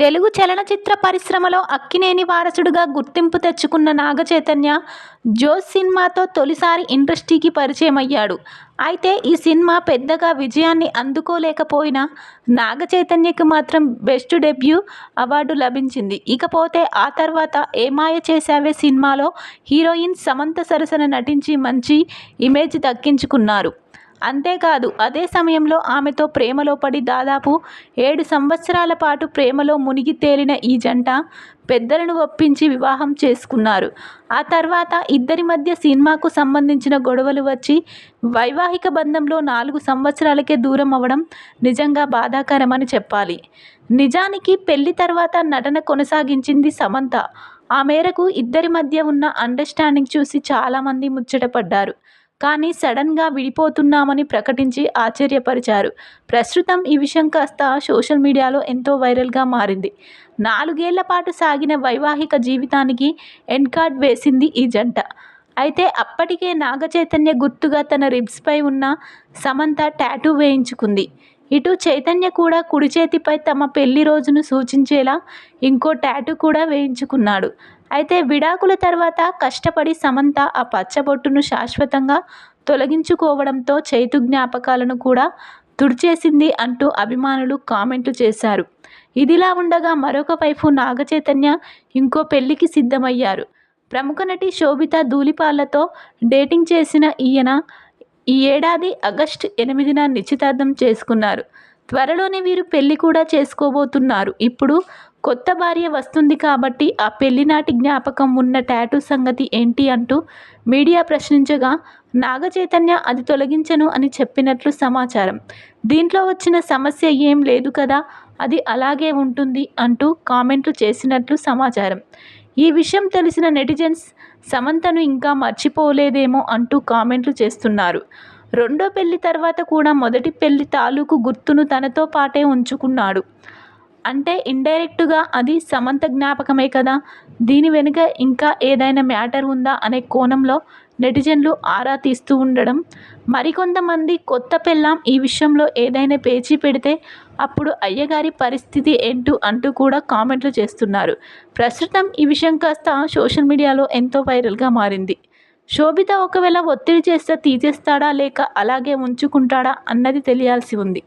తెలుగు చలనచిత్ర పరిశ్రమలో అక్కినేని వారసుడుగా గుర్తింపు తెచ్చుకున్న నాగచైతన్య జోస్ సినిమాతో తొలిసారి ఇండస్ట్రీకి పరిచయమయ్యాడు. అయితే ఈ సినిమా పెద్దగా విజయాన్ని అందుకోలేకపోయినా నాగచైతన్యకు మాత్రం బెస్ట్ డెబ్యూ అవార్డు లభించింది. ఇకపోతే ఆ తర్వాత ఏమాయ చేశావే సినిమాలో హీరోయిన్ సమంత సరసన నటించి మంచి ఇమేజ్ దక్కించుకున్నారు. అంతేకాదు అదే సమయంలో ఆమెతో ప్రేమలో పడి దాదాపు ఏడు సంవత్సరాల పాటు ప్రేమలో మునిగి తేలిన ఈ జంట పెద్దలను ఒప్పించి వివాహం చేసుకున్నారు. ఆ తర్వాత ఇద్దరి మధ్య సినిమాకు సంబంధించిన గొడవలు వచ్చి వైవాహిక బంధంలో నాలుగు సంవత్సరాలకే దూరం అవ్వడం నిజంగా బాధాకరమని చెప్పాలి. నిజానికి పెళ్ళి తర్వాత నటన కొనసాగించింది సమంత. ఆ మేరకు ఇద్దరి మధ్య ఉన్న అండర్స్టాండింగ్ చూసి చాలామంది ముచ్చటపడ్డారు. కానీ సడన్గా విడిపోతున్నామని ప్రకటించి ఆశ్చర్యపరిచారు. ప్రస్తుతం ఈ విషయం కాస్త సోషల్ మీడియాలో ఎంతో వైరల్గా మారింది. నాలుగేళ్ళ పాటు సాగిన వైవాహిక జీవితానికి ఎండ్ కార్డ్ వేసింది ఈ జంట. అయితే అప్పటికే నాగచైతన్య గుర్తుగా తన రిబ్స్పై ఉన్న సమంత టాటూ వేయించుకుంది. ఇటు చైతన్య కూడా కుడి చేతిపై తమ పెళ్ళి రోజును సూచించేలా ఇంకో టాటూ కూడా వేయించుకున్నాడు. అయితే విడాకుల తర్వాత కష్టపడి సమంత ఆ పచ్చబొట్టును శాశ్వతంగా తొలగించుకోవడంతో చైతు జ్ఞాపకాలను కూడా తుడిచేసింది అంటూ అభిమానులు కామెంట్లు చేశారు. ఇదిలా ఉండగా మరొక వైపు నాగచైతన్య ఇంకో పెళ్ళికి సిద్ధమయ్యారు. ప్రముఖ నటి శోభిత ధూళిపాలతో డేటింగ్ చేసిన ఈయన ఈ ఏడాది ఆగస్టు ఎనిమిదిన నిశ్చితార్థం చేసుకున్నారు. త్వరలోనే వీరు పెళ్ళి కూడా చేసుకోబోతున్నారు. ఇప్పుడు కొత్త భార్య వస్తుంది కాబట్టి ఆ పెళ్ళినాటి జ్ఞాపకం ఉన్న టాటూ సంగతి ఏంటి అంటూ మీడియా ప్రశ్నించగా నాగచైతన్య అది తొలగించను అని చెప్పినట్లు సమాచారం. దీంట్లో వచ్చిన సమస్య ఏం లేదు కదా అది అలాగే ఉంటుంది అంటూ కామెంట్లు చేసినట్లు సమాచారం. ఈ విషయం తెలిసిన నెటిజన్స్ సమంతను ఇంకా మర్చిపోలేదేమో అంటూ కామెంట్లు చేస్తున్నారు. రెండో పెళ్ళి తర్వాత కూడా మొదటి పెళ్ళి తాలూకు గుర్తును తనతో పాటే ఉంచుకున్నాడు. అంటే ఇండైరెక్టుగా అది సమంత జ్ఞాపకమే కదా? దీని వెనుక ఇంకా ఏదైనా మ్యాటర్ ఉందా అనే కోణంలో నెటిజన్లు ఆరా తీస్తూ ఉండడం. మరికొంతమంది కొత్త పెళ్ళాం ఈ విషయంలో ఏదైనా పేచీ పెడితే అప్పుడు అయ్యగారి పరిస్థితి ఏంటో అంటూ కూడా కామెంట్లు చేస్తున్నారు. ప్రస్తుతం ఈ విషయం కాస్త సోషల్ మీడియాలో ఎంతో వైరల్గా మారింది. శోభిత ఒకవేళ ఒత్తిడి చేస్తే తీసేస్తాడా లేక అలాగే ఉంచుకుంటాడా అన్నది తెలియాల్సి ఉంది.